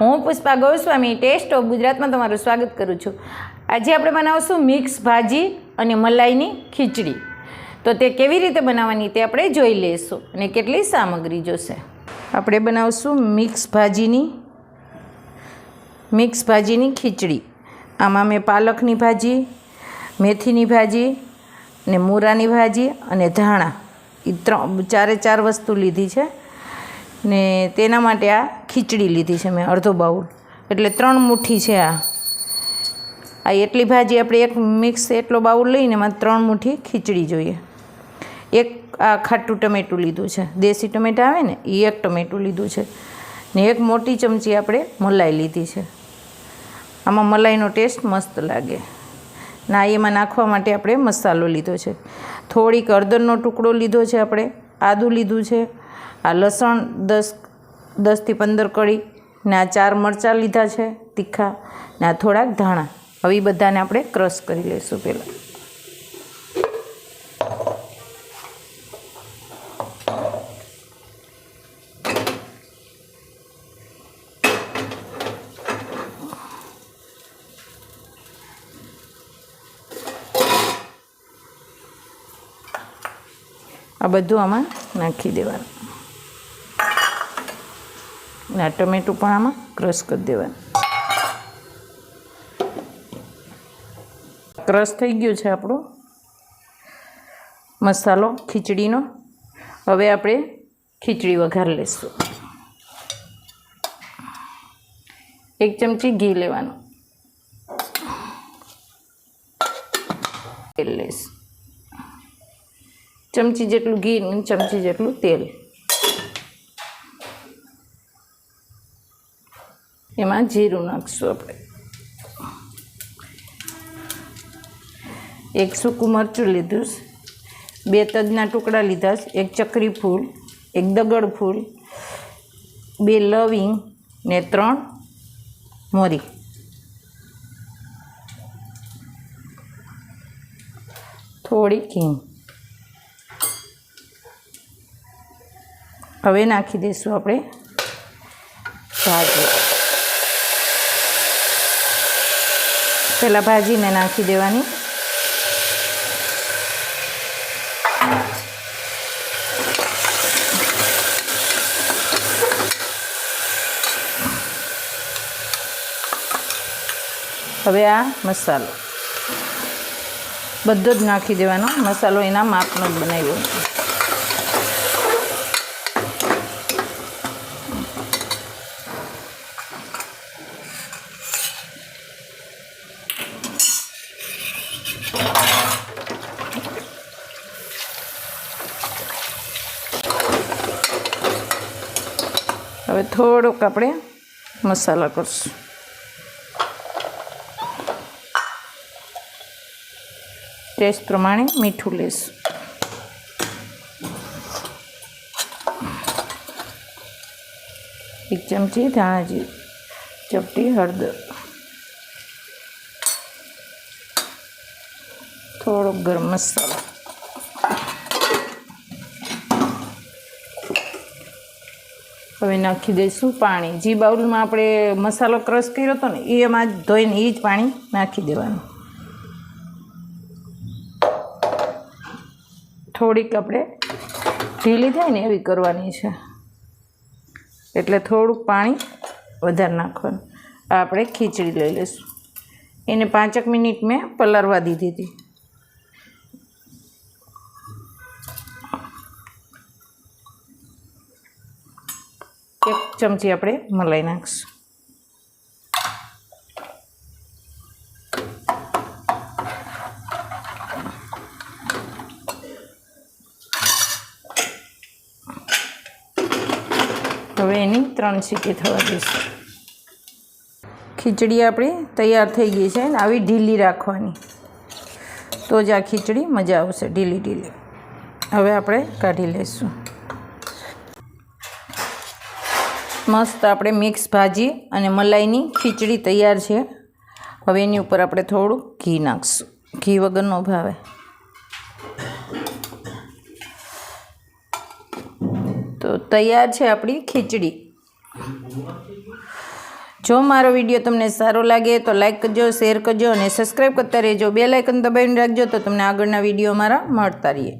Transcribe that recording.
હું Pushpa Goswami test of ગુજરાતમાં તમારું સ્વાગત કરું છું. આજે આપણે બનાવશું મિક્સ ભાજી અને મલાઈની ખીચડી. તો તે કેવી રીતે બનાવવાની તે આપણે જોઈ લઈશું અને કેટલી સામગ્રી જોશે. આપણે બનાવશું મિક્સ ભાજીની મિક્સ ભાજીની ખીચડી. આમાં મેં પાલકની ભાજી, મેથીની ભાજી ને મૂરાની ભાજી અને ધાણા. એ ત્રણ, ચારે ચાર વસ્તુ લીધી છે. ને તેના માટે આ ખીચડી લીધી છે મેં, અડધો બાઉલ. એટલે ત્રણ મુઠ્ઠી છે આ. આ એટલી ભાજી આપણે એક મિક્સ એટલો બાઉલ લઈને એમાં ત્રણ મુઠ્ઠી ખીચડી જોઈએ. એક આ ખાટું ટમેટું લીધું છે. દેશી ટમેટા આવે ને એ એક ટમેટું લીધું છે. ને એક મોટી ચમચી આપણે મલાઈ લીધી છે. આમાં મલાઈનો ટેસ્ટ મસ્ત લાગે. ના એમાં નાખવા માટે આપણે મસાલો લીધો છે. થોડીક હળદરનો ટુકડો લીધો છે આપણે, આદું લીધું છે. આ લસણ દસ દસથી પંદર કળી, ને આ ચાર મરચાં લીધા છે, તીખા, ને આ થોડાક ધાણા. હવે બધાને આપણે ક્રશ કરી લઈશું પહેલાં. આ બધું આમાં નાખી દેવાનું. અને ટમેટું પણ આમાં ક્રશ કરી દેવાનું. ક્રશ થઈ ગયું છે આપણો મસાલો, ખીચડીનો. હવે આપણે ખીચડી વઘાર લઈશું એક ચમચી ઘી લેવાનું. તેલ લઈશ ચમચી જેટલું ઘી ચમચી જેટલું તેલ. એમાં જીરું નાખશું આપણે. એક સૂકું મરચું લીધું બે તજના ટુકડા લીધા છે. એક ચકરી ફૂલ, એક દગડ ફૂલ, બે લવિંગ ને ત્રણ મોરી. થોડી હિંગ. હવે નાખી દઈશું આપણે ભાજી પહેલાં ભાજીને નાખી દેવાની. હવે આ મસાલો. બધો જ નાખી દેવાનો. મસાલો એના માપનો જ બનાવ્યો. હવે થોડોક આપણે મસાલા કરશું. ટેસ્ટ પ્રમાણે મીઠું લેશું. એક ચમચી ધાણા જીરું ચપટી હળદર. થોડોક ગરમ મસાલો. હવે નાખી દઈશું પાણી. જે બાઉલમાં આપણે મસાલો ક્રશ કર્યો હતો ને, એ એમાં ધોઈને એ જ પાણી નાખી દેવાનું. થોડીક આપણે ઢીલી થાય ને એવી કરવાની છે. એટલે થોડુંક પાણી વધારે નાખવાનું. આપણે ખીચડી લઈ લઈશું. એને પાંચેક મિનિટ મેં પલાળવા દીધી હતી એક ચમચી આપણે મલાઈ નાખીશું. હવે એની ત્રણ સીટી થવા દઈશું. ખીચડી આપણી તૈયાર થઈ ગઈ છે ને આવી ઢીલી રાખવાની. તો જ આ ખીચડી મજા આવશે ઢીલી ઢીલી હવે આપણે કાઢી લઈશું. મસ્ત આપણે મિક્સ ભાજી અને મલાઈની ખીચડી તૈયાર છે. હવે એની ઉપર આપણે થોડું ઘી નાખીશું. ઘી વગરનો ભાવે. તો તૈયાર છે આપણી ખીચડી. જો મારો વીડિયો તમને સારો લાગે તો લાઇક કરજો, શેર કરજો અને સબસ્ક્રાઈબ કરતા રહેજો. બે લાઇકન દબાવીને રાખજો તો તમને આગળના વીડિયો મારા મળતા રહીએ.